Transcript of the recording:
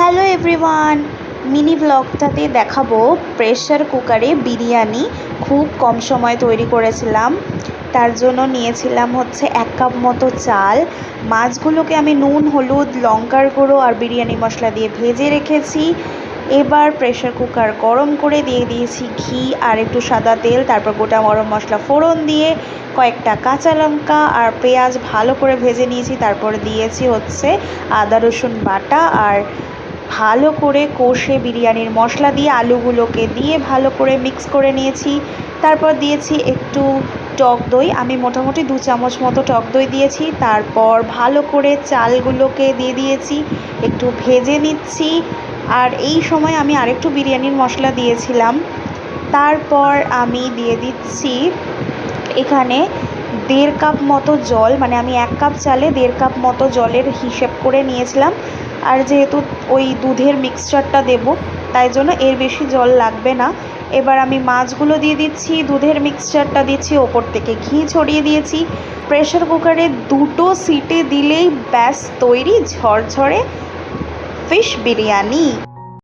Hello everyone, mini ব্লগটাতে দেখাবো pressure কুকারে বিরিয়ানি খুব কম সময় তৈরি করেছিলাম। তার জন্য নিয়েছিলাম হচ্ছে এক কাপ মতো চাল। মাছগুলোকে আমি নুন, হলুদ, লঙ্কার গুঁড়ো আর বিরিয়ানি মশলা দিয়ে ভেজে রেখেছি। এবার প্রেশার কুকার গরম করে দিয়ে দিয়েছি ঘি আর একটু সাদা তেল, তারপর গোটা গরম মশলা ফোড়ন দিয়ে কয়েকটা কাঁচা লঙ্কা আর পেঁয়াজ ভালো করে ভেজে নিয়েছি। তারপর দিয়েছি হচ্ছে আদা রসুন বাটা আর ভালো করে কষে বিরিয়ানির মশলা দিয়ে আলুগুলোকে দিয়ে ভালো করে মিক্স করে নিয়েছি। তারপর দিয়েছি একটু টক দই। আমি মোটামুটি দু চামচ মতো টক দই দিয়েছি। তারপর ভালো করে চালগুলোকে দিয়ে দিয়েছি। একটু ভেজে নিচ্ছি। আর এই সময় আমি আরেকটু বিরিয়ানির মশলা দিয়েছিলাম। তারপর আমি দিয়ে দিচ্ছি এখানে দেড় কাপ মতো জল মানে আমি এক কাপ চালে দেড় কাপ মতো জলের হিসেব করে নিয়েছিলাম। আর যেহেতু ওই দুধের মিক্সচারটা দেব, তাই জন্য এর বেশি জল লাগবে না। এবার আমি মাছগুলো দিয়ে দিচ্ছি, দুধের মিক্সচারটা দিচ্ছি, ওপর থেকে ঘি ছড়িয়ে দিয়েছি। প্রেশার কুকারে দুটো সিটে দিলেই ব্যাস, তৈরি ঝরঝরে ফিশ বিরিয়ানি।